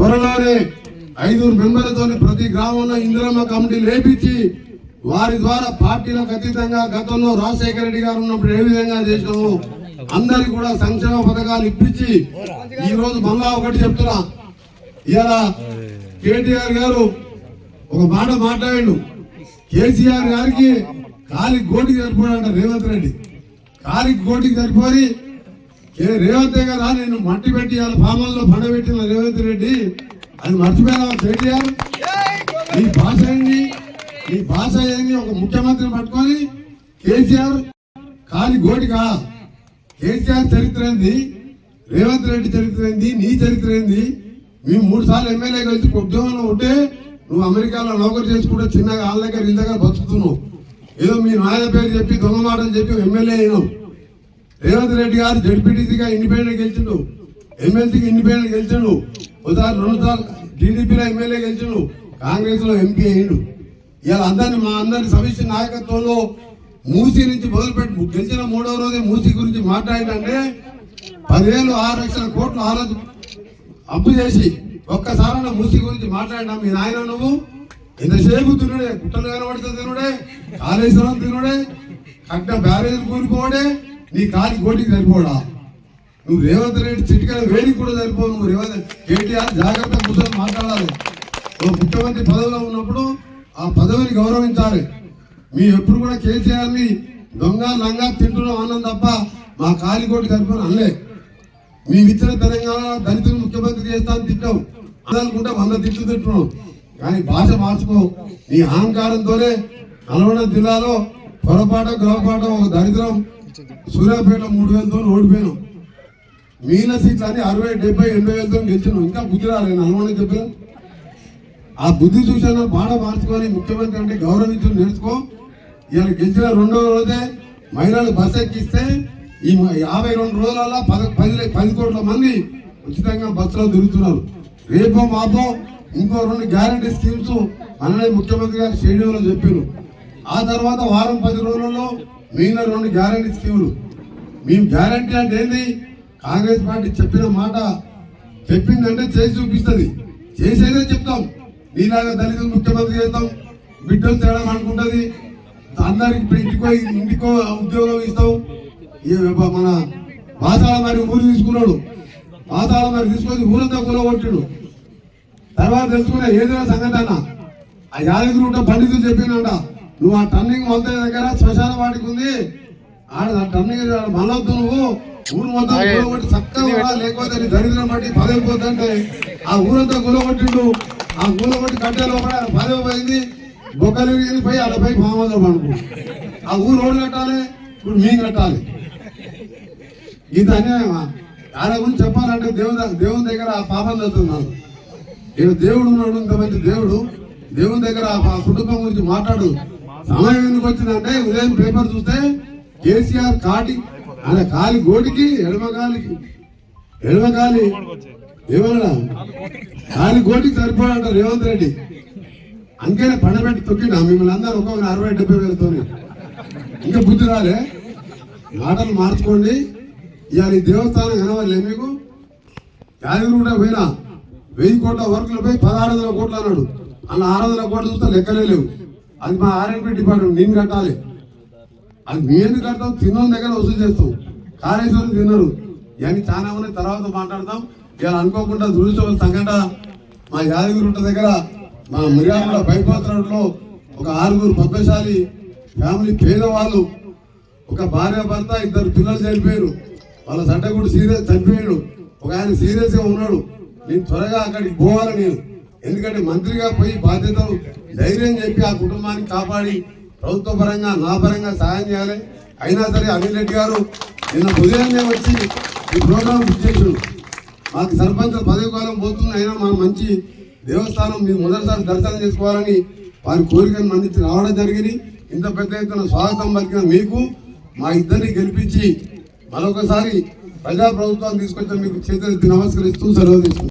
త్వరలోనే ఐదుగురు మెంబర్లతో ప్రతి గ్రామంలో ఇందిరమ్మ కమిటీ లేపించి వారి ద్వారా పార్టీలకు అతీతంగా గతంలో రాజశేఖర రెడ్డి గారు ఉన్నప్పుడు ఏ విధంగా చేసినాము అందరికి కూడా సంక్షేమ పథకాలు ఇప్పించి ఈ రోజు మళ్ళా ఒకటి చెప్తున్నా. ఇలా కేటీఆర్ గారు ఒక మాట మాట్లాడు కేసీఆర్ గారికి కాలి గోటికి సరిపోయాడు రేవంత్ రెడ్డి. కాలికి గోటికి సరిపోయి ఏ రేవంతే కదా నేను మట్టి పెట్టి వాళ్ళ ఫామల్లో పండబెట్టిన రేవంత్ రెడ్డి అది మర్చిపోయావా కేటీఆర్? నీ భాష ఏంటి నీ భాష ఏంది ఒక ముఖ్యమంత్రిని పట్టుకొని కేసీఆర్ కాలి గోటిగా కేసీఆర్ చరిత్ర ఏంది? రేవంత్ రెడ్డి చరిత్ర ఏంది? నీ చరిత్ర ఏంది? మేము మూడు సార్లు ఎమ్మెల్యే కలిసి ఉద్యోగంలో ఉంటే నువ్వు అమెరికాలో నౌకరు చేసుకుంటే చిన్నగా వాళ్ళ దగ్గర ఇళ్ళ దగ్గర బతుకుతున్నావు. ఏదో మీ నాయన పేరు చెప్పి దొంగ మాటలు చెప్పి ఎమ్మెల్యే అయినావు. రేవంత్ రెడ్డి గారు జడ్పీటీసీగా ఇండిపెండెంట్ గెలిచిండు. ఎమ్మెల్సీకి ఇండిపెండెంట్ గెలిచిండు. ఒకసారి రెండుసార్లు టీడీపీలో ఎమ్మెల్యే గెలిచిండు. కాంగ్రెస్లో ఎంపీ అయ్యిండు. ఇలా అందరిని మా అందరి సమిష్టి నాయకత్వంలో మూసీ నుంచి మొదలుపెట్టి గెలిచిన మూడవ రోజే మూసీ గురించి మాట్లాడిందంటే పదివేలు ఆరు లక్షల కోట్లు ఆ రోజు అప్పు చేసి ఒక్కసారైనా మూసీ గురించి మాట్లాడినా మీ నాయన నువ్వు? ఎంతసేపు తినుడే? గుట్టలు కనబడితే తినుడే? కాళేశ్వరం తినుడే? కట్ట బ్యారేజ్ కూలిపోవడే? నీ కాలి కోటికి సరిపోడా? నువ్వు రేవంత్ రెడ్డి చిటికల వేడికి కూడా సరిపోవు. నువ్వు రేవంత్ కేటీఆర్ జాగ్రత్త కూర్చొని మాట్లాడాలి. ఓ ముఖ్యమంత్రి పదవిలో ఉన్నప్పుడు ఆ పదవిని గౌరవించాలి. మీ ఎప్పుడు కూడా కేసీఆర్ని దొంగ లంగా తింటున్నాం అన్నం తప్ప మా కాలి కోటి సరిపోను అనలే. మీ ఇచ్చిన తెలంగాణ దళితులు ముఖ్యమంత్రి చేస్తాను తిట్టాం అనుకుంటే వంద తిట్లు తింటున్నాం కానీ భాష మార్చుకో. నీ అహంకారంతోనే నల్గొండ జిల్లాలో పొరపాటు గ్రహపాట ఒక దరిద్రం సూర్యాపేట మూడు వేలతో ఓడిపోయాను. మిగిలిన సీట్లు అని అరవై డెబ్బై ఎనభై వేలతో గెలిచాను. ఇంకా బుద్ధి రాలేదు. నల్గొండ చెప్పిన? ఆ బుద్ధి చూసాను బాడ మార్చుకొని ముఖ్యమంత్రి అంటే గౌరవించుని నేర్చుకో. ఇలా గెలిచిన రెండో రోజే మహిళలు బస్ ఎక్కిస్తే ఈ మ- యాభై రెండు రోజులలో పద పది పది కోట్ల మంది ఉచితంగా బస్సులో తిరుగుతున్నారు. రేపో మాపో ఇంకో రెండు గ్యారంటీ స్కీమ్స్ మననే ముఖ్యమంత్రి గారు షెడ్యూల్లో చెప్పారు ఆ తర్వాత వారం పది రోజులలో మిగిలిన రెండు గ్యారంటీ స్కీములు. మేము గ్యారంటీ అంటే ఏంది? కాంగ్రెస్ పార్టీ చెప్పిన మాట చెప్పిందంటే చేసి చూపిస్తుంది. చేసేదే చెప్తాం. నీలాగా దళితులు ముఖ్యమంత్రి చేస్తాం. బిడ్డలు తేడా అనుకుంటుంది. అందరికి ఇంటికో ఇంటికో ఉద్యోగం ఇస్తాం. ఈ మన వాతావరణ మరి ఊరు తీసుకున్నాడు. వాతావరణ మరి తీసుకొని ఊరంతా కూలగొట్టాడు తర్వాత తెలుసుకునే ఏదైనా సంగతి అన్న ఆ యాదగిరి ఉంటే పండితులు చెప్పినంట నువ్వు ఆ టర్నింగ్ మొదటి దగ్గర శ్మశాన వాటికి ఉంది. ఆడ ఆ టర్నింగ్ మళ్ళొద్దు నువ్వు. ఊరు మొత్తం కూలగొట్టి చక్కగా లేకపోతే నీ దరిద్రం బట్టి పదవి పోతుంటే ఆ ఊరంతా కూలగొట్టిండు. ఆ కూలగొట్టి కట్టే లోపల పదవి పోయింది. బొక్కలు పోయి ఆడ పోయి ఫామ్ పడుకో ఆ ఊరు రోడ్డు కట్టాలి ఇప్పుడు మేము కట్టాలి. ఇది అన్యాయమా? ఆయన గురించి చెప్పాలంటే దేవుని దేవుని దగ్గర ఆ పాపం చదువుతున్నాను ఈయన దేవుడు ఉన్నాడు ఇంత మంచి దేవుడు. దేవుని దగ్గర ఆ కుటుంబం గురించి మాట్లాడు. సమయం ఎందుకు వచ్చిందంటే ఉదయం పేపర్ చూస్తే కేసీఆర్ కాటి ఆయన కాలి గోటికి ఎడమ కాలికి ఎడమ కాలి ఏమన్నా కాలి గోటికి సరిపోడంట రేవంత్ రెడ్డి? అందుకనే పండబెట్టి తొక్కినా మిమ్మల్ని అందరూ ఒక్కొక్క అరవై డెబ్బై వేలతో ఇంకా బుద్ధి రాలే? మాటలు మార్చుకోండి. ఇవాళ ఈ దేవస్థానం కనవాలి మీకు? యాదగిరి కూడా పోయినా వెయ్యి కోట్ల వర్కులు పోయి పదహారు వందల కోట్లు అన్నాడు. అలా ఆరు వందల కోట్లు చూస్తే లెక్కలే లేవు. అది మా ఆర్ఎంపీ డిపార్ట్మెంట్ నేను కట్టాలి. అది మీ ఎందుకు కడతాం తిన్న దగ్గర వసూలు చేస్తాం కాళేశ్వరం తిన్నారు. ఇవన్నీ చాలా ఉన్నాయి. తర్వాత మాట్లాడతాం ఇవాళ అనుకోకుండా దురుస్తు సంఘట మా యాదగిరిగుట్ట దగ్గర మా మిర్యాల బైపాస్ రోడ్లో ఒక ఆరుగురు పద్మశాలి ఫ్యామిలీ పేదవాళ్ళు ఒక భార్య భర్త ఇద్దరు పిల్లలు చనిపోయారు. వాళ్ళ సడ్డగుడు సీరియస్ చనిపోయాడు. ఒక ఆయన సీరియస్గా ఉన్నాడు. నేను త్వరగా అక్కడికి పోవాలి నేను. ఎందుకంటే మంత్రిగా పోయి బాధ్యతలు ధైర్యం చెప్పి ఆ కుటుంబాన్ని కాపాడి ప్రభుత్వ పరంగా నా పరంగా సహాయం చేయాలి. అయినా సరే అనిల్ రెడ్డి గారు నిన్న ఉదయాన్నే వచ్చి ఈ ప్రోగ్రాం బుక్ చేసాడు. మాకు సర్పంచ్ పదవి కాలం పోతుంది అయినా మా మంచి దేవస్థానం మీరు మొదటిసారి దర్శనం చేసుకోవాలని వారి కోరికను మందించి రావడం జరిగింది. ఇంత పెద్ద ఎత్తున స్వాగతం పలికిన మీకు మా ఇద్దరిని గెలిపించి మరొకసారి ప్రజా తీసుకొచ్చిన మీకు చేతులెత్తి నమస్కరిస్తూ సెలవు తీసుకుంటాం